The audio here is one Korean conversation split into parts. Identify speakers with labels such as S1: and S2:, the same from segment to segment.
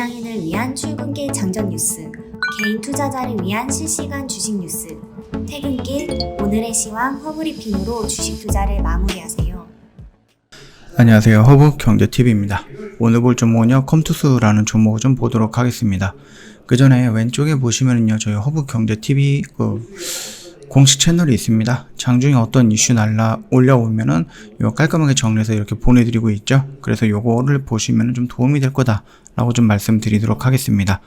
S1: 직장인을 위한 출근길 장전 뉴스, 개인 투자자를 위한 실시간 주식 뉴스, 퇴근길 오늘의 시황 허브리핑으로 주식 투자를 마무리하세요.
S2: 안녕하세요. 허브 경제TV입니다. 오늘 볼 종목은요, 컴투스라는 종목을 좀 보도록 하겠습니다. 그 전에 왼쪽에 보시면은요, 저희 허브 경제TV 그 공식 채널이 있습니다. 장중에 어떤 이슈 날라 올려오면은 이거 깔끔하게 정리해서 이렇게 보내드리고 있죠. 그래서 요거를 보시면은 좀 도움이 될 거다 라고 좀 말씀드리도록 하겠습니다.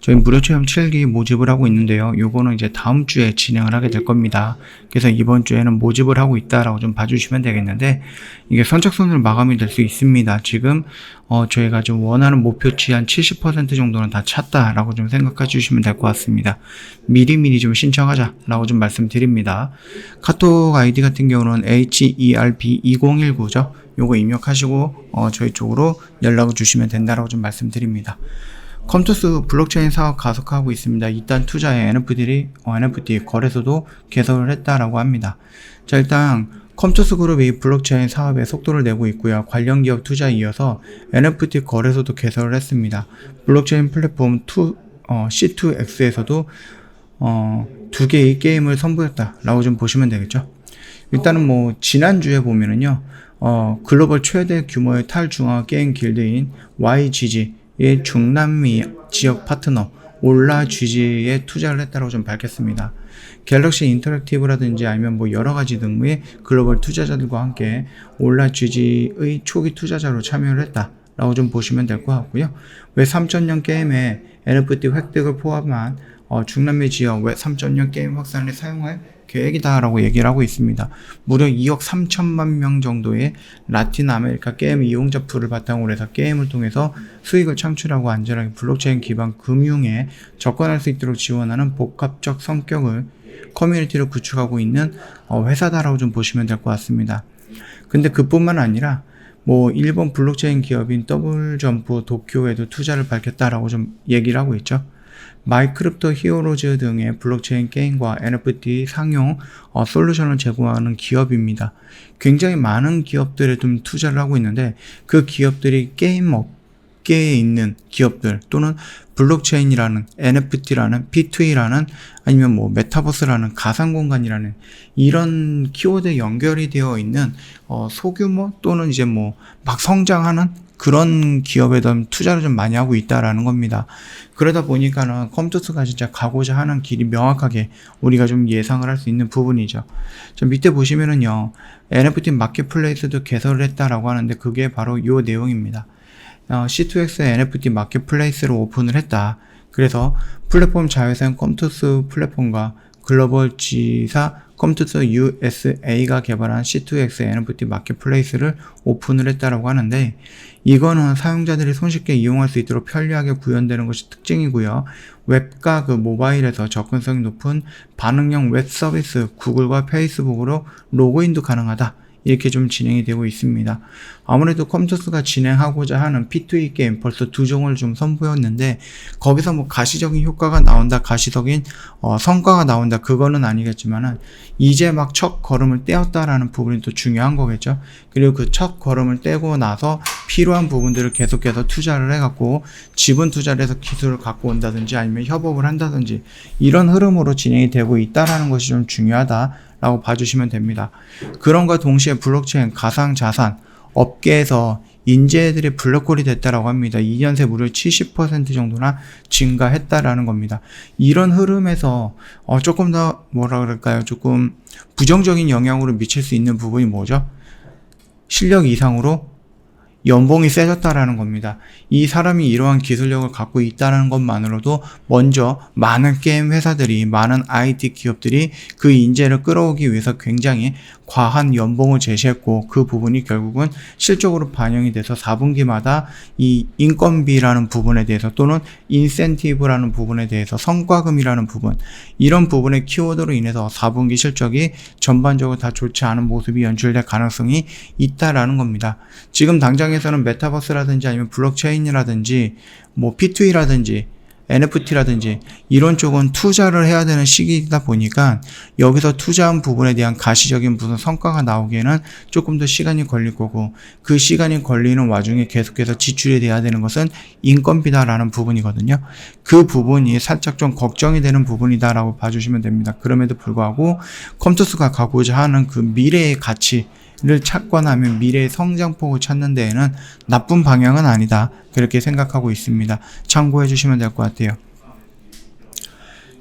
S2: 저희 무료 체험 7기 모집을 하고 있는데요. 요거는 이제 다음 주에 진행을 하게 될 겁니다. 그래서 이번 주에는 모집을 하고 있다라고 좀 봐주시면 되겠는데 이게 선착순으로 마감이 될 수 있습니다. 지금 어 저희가 좀 원하는 목표치 한 70% 정도는 다 찼다라고 좀 생각해 주시면 될 것 같습니다. 미리미리 좀 신청하자라고 좀 말씀드립니다. 카톡 아이디 같은 경우는 HERP2019죠. 요거 입력하시고 어 저희 쪽으로 연락을 주시면 된다라고 좀 말씀드립니다. 컴투스 블록체인 사업 가속화하고 있습니다. 이딴 투자에 NFT들이 어, NFT 거래소도 개설을 했다라고 합니다. 자 일단 컴투스 그룹이 블록체인 사업에 속도를 내고 있고요. 관련 기업 투자에 이어서 NFT 거래소도 개설을 했습니다. 블록체인 플랫폼 2, 어, C2X에서도 어, 두 개의 게임을 선보였다라고 좀 보시면 되겠죠. 일단은 뭐 지난주에 보면은요. 어, 글로벌 최대 규모의 탈중앙 게임 길드인 YGG의 중남미 지역 파트너 올라 GG에 투자를 했다고 좀 밝혔습니다. 갤럭시 인터랙티브라든지 아니면 뭐 여러 가지 등의 글로벌 투자자들과 함께 올라 GG의 초기 투자자로 참여를 했다. 라고 좀 보시면 될 것 같고요. 왜 3.0 게임에 NFT 획득을 포함한 어, 중남미 지역 왜 3.0 게임 확산을 사용할 계획이다라고 얘기를 하고 있습니다. 무려 2억 3천만 명 정도의 라틴 아메리카 게임 이용자 풀을 바탕으로 해서 게임을 통해서 수익을 창출하고 안전하게 블록체인 기반 금융에 접근할 수 있도록 지원하는 복합적 성격을 커뮤니티를 구축하고 있는 어, 회사다라고 좀 보시면 될 것 같습니다. 근데 그뿐만 아니라 뭐 일본 블록체인 기업인 더블 점프 도쿄에도 투자를 밝혔다라고 좀 얘기를 하고 있죠. 마이크립토 히어로즈 등의 블록체인 게임과 NFT 상용 어, 솔루션을 제공하는 기업입니다. 굉장히 많은 기업들에 좀 투자를 하고 있는데 그 기업들이 게임 업 계에 있는 기업들 또는 블록체인이라는 NFT라는 P2E라는 아니면 뭐 메타버스라는 가상 공간이라는 이런 키워드에 연결이 되어 있는 어, 소규모 또는 이제 뭐 막 성장하는 그런 기업에 좀 투자를 좀 많이 하고 있다라는 겁니다. 그러다 보니까는 컴투스가 진짜 가고자 하는 길이 명확하게 우리가 좀 예상을 할 수 있는 부분이죠. 저 밑에 보시면은요, NFT 마켓플레이스도 개설을 했다라고 하는데 그게 바로 이 내용입니다. 어, C2X NFT 마켓플레이스를 오픈을 했다. 그래서 플랫폼 자회사인 컴투스 플랫폼과 글로벌 지사 컴투스 USA가 개발한 C2X NFT 마켓플레이스를 오픈을 했다라고 하는데 이거는 사용자들이 손쉽게 이용할 수 있도록 편리하게 구현되는 것이 특징이고요. 웹과 그 모바일에서 접근성이 높은 반응형 웹 서비스 구글과 페이스북으로 로그인도 가능하다. 이렇게 좀 진행이 되고 있습니다. 아무래도 컴투스가 진행하고자 하는 P2E 게임 벌써 두 종을 좀 선보였는데 거기서 뭐 가시적인 효과가 나온다, 가시적인 어, 성과가 나온다 그거는 아니겠지만은 이제 막 첫 걸음을 떼었다라는 부분이 또 중요한 거겠죠. 그리고 그 첫 걸음을 떼고 나서 필요한 부분들을 계속해서 투자를 해갖고 지분 투자를 해서 기술을 갖고 온다든지 아니면 협업을 한다든지 이런 흐름으로 진행이 되고 있다라는 것이 좀 중요하다. 라고 봐주시면 됩니다. 그런과 동시에 블록체인 가상 자산 업계에서 인재들이 블랙홀이 됐다라고 합니다. 2년 새 무려 70% 정도나 증가했다라는 겁니다. 이런 흐름에서 어 조금 더 뭐라 그럴까요? 조금 부정적인 영향으로 미칠 수 있는 부분이 뭐죠? 실력 이상으로 연봉이 세졌다라는 겁니다. 이 사람이 이러한 기술력을 갖고 있다는 것만으로도 먼저 많은 게임 회사들이 많은 IT 기업들이 그 인재를 끌어오기 위해서 굉장히 과한 연봉을 제시했고 그 부분이 결국은 실적으로 반영이 돼서 4분기마다 이 인건비라는 부분에 대해서 또는 인센티브라는 부분에 대해서 성과금이라는 부분 이런 부분의 키워드로 인해서 4분기 실적이 전반적으로 다 좋지 않은 모습이 연출될 가능성이 있다라는 겁니다. 지금 당장 에서는 메타버스라든지 아니면 블록체인이라든지 뭐 P2E라든지 NFT라든지 이런 쪽은 투자를 해야 되는 시기이다 보니까 여기서 투자한 부분에 대한 가시적인 무슨 성과가 나오기에는 조금 더 시간이 걸릴 거고 그 시간이 걸리는 와중에 계속해서 지출이 돼야 되는 것은 인건비다라는 부분이거든요. 그 부분이 살짝 좀 걱정이 되는 부분이다라고 봐주시면 됩니다. 그럼에도 불구하고 컴투스가 가고자 하는 그 미래의 가치 를 찾거나 하면 미래의 성장폭을 찾는 데에는 나쁜 방향은 아니다. 그렇게 생각하고 있습니다. 참고해 주시면 될 것 같아요.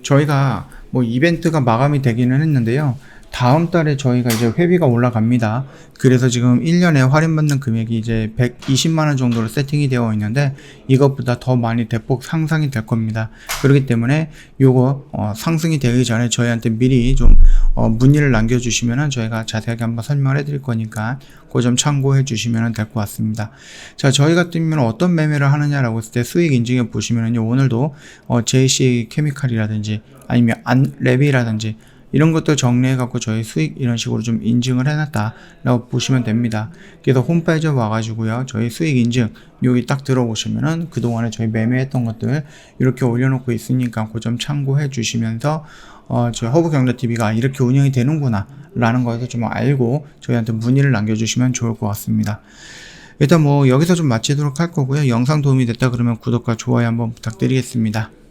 S2: 저희가 뭐 이벤트가 마감이 되기는 했는데요. 다음 달에 저희가 이제 회비가 올라갑니다. 그래서 지금 1년에 할인받는 금액이 이제 120만 원 정도로 세팅이 되어 있는데 이것보다 더 많이 대폭 상상이 될 겁니다. 그렇기 때문에 요거 어, 상승이 되기 전에 저희한테 미리 좀 어, 문의를 남겨주시면은 저희가 자세하게 한번 설명을 해드릴 거니까 그 점 참고해 주시면 될 것 같습니다. 자, 저희 같은 경우는 어떤 매매를 하느냐라고 했을 때 수익 인증에 보시면은요, 오늘도 어, JC 케미칼이라든지 아니면 안 랩이라든지 이런 것들 정리해 갖고 저희 수익 이런 식으로 좀 인증을 해놨다라고 보시면 됩니다. 그래서 홈페이지에 와가지고요, 저희 수익 인증 여기 딱 들어보시면은 그 동안에 저희 매매했던 것들 이렇게 올려놓고 있으니까 그 점 참고해 주시면서 어, 저희 허브경제TV가 이렇게 운영이 되는구나 라는 것을 좀 알고 저희한테 문의를 남겨주시면 좋을 것 같습니다. 일단 뭐 여기서 좀 마치도록 할 거고요. 영상 도움이 됐다 그러면 구독과 좋아요 한번 부탁드리겠습니다.